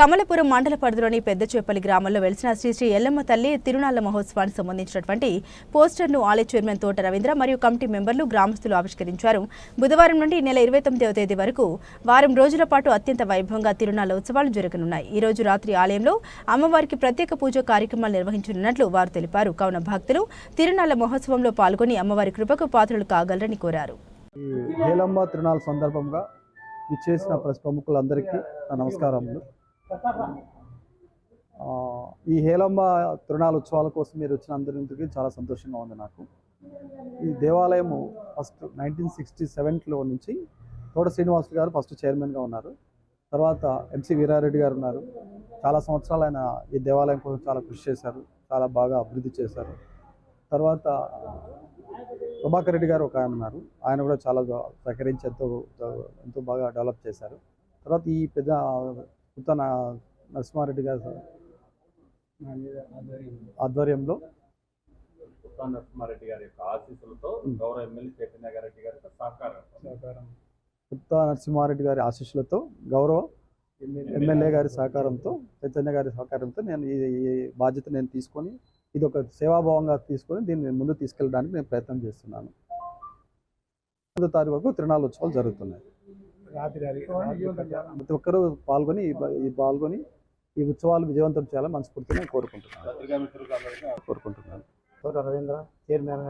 కమలపురం మండల పరిధిలోని పెద్దచేపల్లి గ్రామంలో వెలిసిన శ్రీశ్రీ ఎల్లమ్మ తల్లి తిరునాళ్ళ మహోత్సవానికి సంబంధించినటువంటి పోస్టర్ను ఆలయ చైర్మన్ తోట రవీంద్ర మరియు కమిటీ మెంబర్లు గ్రామస్తులు ఆవిష్కరించారు. బుధవారం నుండి నెల ఇరవై తొమ్మిదవ తేదీ వరకు వారం రోజుల పాటు అత్యంత వైభవంగా తిరునాళ్ళ ఉత్సవాలు జరగనున్నాయి. ఈ రోజు రాత్రి ఆలయంలో అమ్మవారికి ప్రత్యేక పూజ కార్యక్రమాలు నిర్వహించనున్నట్లు వారు తెలిపారు. కావున భక్తులు తిరునాళ్ళ మహోత్సవంలో పాల్గొని అమ్మవారి కృపకు పాత్రలు కాగలరని కోరారు. ఈ సందర్భంగా విచ్చేసిన ప్రముఖులందరికీ నా నమస్కారములు. ఈ హేలంబ తిరునాళ్ళ ఉత్సవాల కోసం మీరు వచ్చినందుకు చాలా సంతోషంగా ఉంది నాకు. ఈ దేవాలయము ఫస్ట్ నైన్టీన్ సిక్స్టీ సెవెన్లో నుంచి తోట శ్రీనివాసులు గారు ఫస్ట్ చైర్మన్గా ఉన్నారు. తర్వాత ఎంసీ వీరారెడ్డి గారు ఉన్నారు. చాలా సంవత్సరాలు ఆయన ఈ దేవాలయం కోసం చాలా కృషి చేశారు. చాలా బాగా అభివృద్ధి చేశారు. తర్వాత ప్రభాకర్ రెడ్డి గారు ఒక ఆయన ఉన్నారు. ఆయన కూడా చాలా సహకరించి ఎంతో ఎంతో బాగా డెవలప్ చేశారు. తర్వాత ఈ పెద్ద కొత్త నా- నరసింహారెడ్డి గారు ఆధ్వర్యంలో. నరసింహారెడ్డి గారి యొక్క ఆశీస్సులతో గౌరవ ఎమ్మెల్యే గారి సహకారం. కొత్త నరసింహారెడ్డి గారి ఆశీస్సులతో గౌరవ ఎమ్మెల్యే గారి సహకారంతో చైతన్య గారి సహకారంతో నేను ఈ బాధ్యత నేను తీసుకొని ఇది ఒక సేవాభావంగా తీసుకొని దీన్ని ముందు తీసుకెళ్ళడానికి నేను ప్రయత్నం చేస్తున్నాను. తారీఖు వరకు తిరునాళ్ళ ఉత్సవాలు జరుగుతున్నాయి. ప్రతి ఒక్కరూ పాల్గొని ఈ పాల్గొని ఈ ఉత్సవాలు విజయవంతం చేయాలని మనస్ఫూర్తిగా నేను కోరుకుంటున్నాను. కోరుకుంటున్నాను రవీంద్ర చైర్మన్